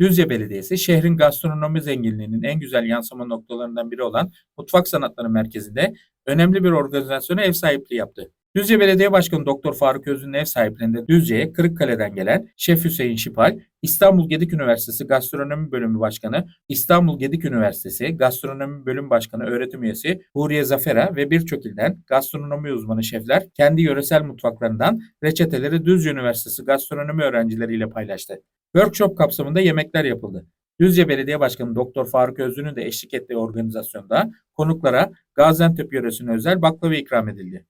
Düzce Belediyesi şehrin gastronomi zenginliğinin en güzel yansıma noktalarından biri olan Mutfak Sanatları Merkezi'nde önemli bir organizasyona ev sahipliği yaptı. Düzce Belediye Başkanı Doktor Faruk Özün'ün ev sahipliğinde Düzce'ye Kırıkkale'den gelen Şef Hüseyin Şipal, İstanbul Gedik Üniversitesi Gastronomi Bölümü Başkanı, İstanbul Gedik Üniversitesi Gastronomi Bölüm Başkanı öğretim üyesi Huriye Zafera ve birçok ilden gastronomi uzmanı şefler kendi yöresel mutfaklarından reçeteleri Düzce Üniversitesi gastronomi öğrencileriyle paylaştı. Workshop kapsamında yemekler yapıldı. Düzce Belediye Başkanı Doktor Faruk Özlü'nün de eşlik ettiği organizasyonda konuklara Gaziantep yöresine özel baklava ikram edildi.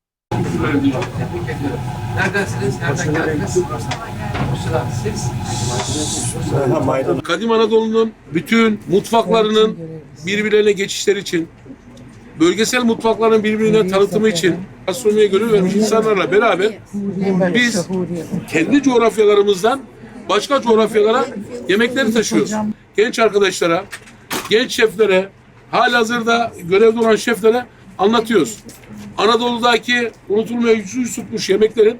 Tebrik ediyorum. Neredensiniz? Nereden geldiniz? Bursa'dan. Siz? Kadim Anadolu'nun bütün mutfaklarının birbirlerine geçişleri için, bölgesel mutfakların birbirine tanıtımı için gastronomiye gönül vermiş insanlarla beraber biz kendi coğrafyalarımızdan başka coğrafyalara yemekleri taşıyoruz. Genç arkadaşlara, genç şeflere, halihazırda görevde olan şeflere anlatıyoruz. Anadolu'daki unutulmaya yüz tutmuş yemeklerin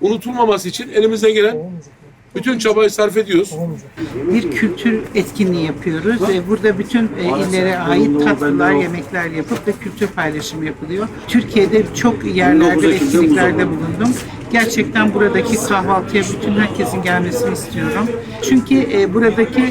unutulmaması için elimizden gelen bütün çabayı sarf ediyoruz. bir kültür etkinliği yapıyoruz. Ee, Burada bütün e, illere ait tatlılar, yemekler yapıp da kültür paylaşımı yapılıyor. Türkiye'de çok yerlerde ve etkinliklerde bulundum. Gerçekten buradaki kahvaltıya bütün herkesin gelmesini istiyorum. Çünkü e, buradaki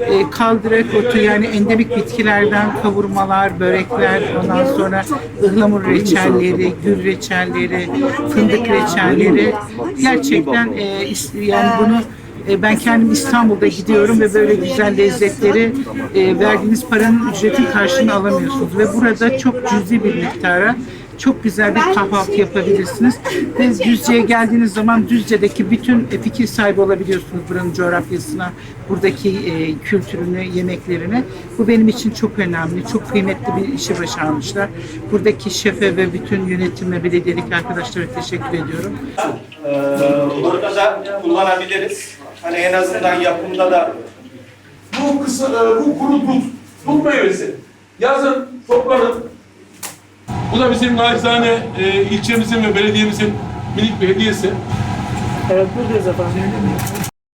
e, kaldırık otu yani endemik bitkilerden kavurmalar, börekler, ondan sonra ıhlamur reçelleri, gül reçelleri, fındık reçelleri gerçekten e, yani bunu e, Ben kendim İstanbul'da gidiyorum ve böyle güzel lezzetleri e, verdiğiniz paranın ücretin karşılığını alamıyorsunuz. Ve burada çok cüzi bir miktara çok güzel bir kahvaltı yapabilirsiniz. Ve Düzce'ye geldiğiniz zaman Düzce'deki bütün e, fikir sahibi olabiliyorsunuz buranın coğrafyasına, buradaki e, kültürünü, yemeklerini. Bu benim için çok önemli, çok kıymetli bir işi başarmışlar. Buradaki şefe ve bütün yönetime, belediyelik arkadaşlara teşekkür ediyorum. Ee, burada da kullanabiliriz. Hani en azından yapımda da Bu kısa, e, bu kuru dut, dut meyvesi. Yazın toplanın. Bu da bizim naçizane e, ilçemizin ve belediyemizin minik bir hediyesi. Evet buradayız efendim.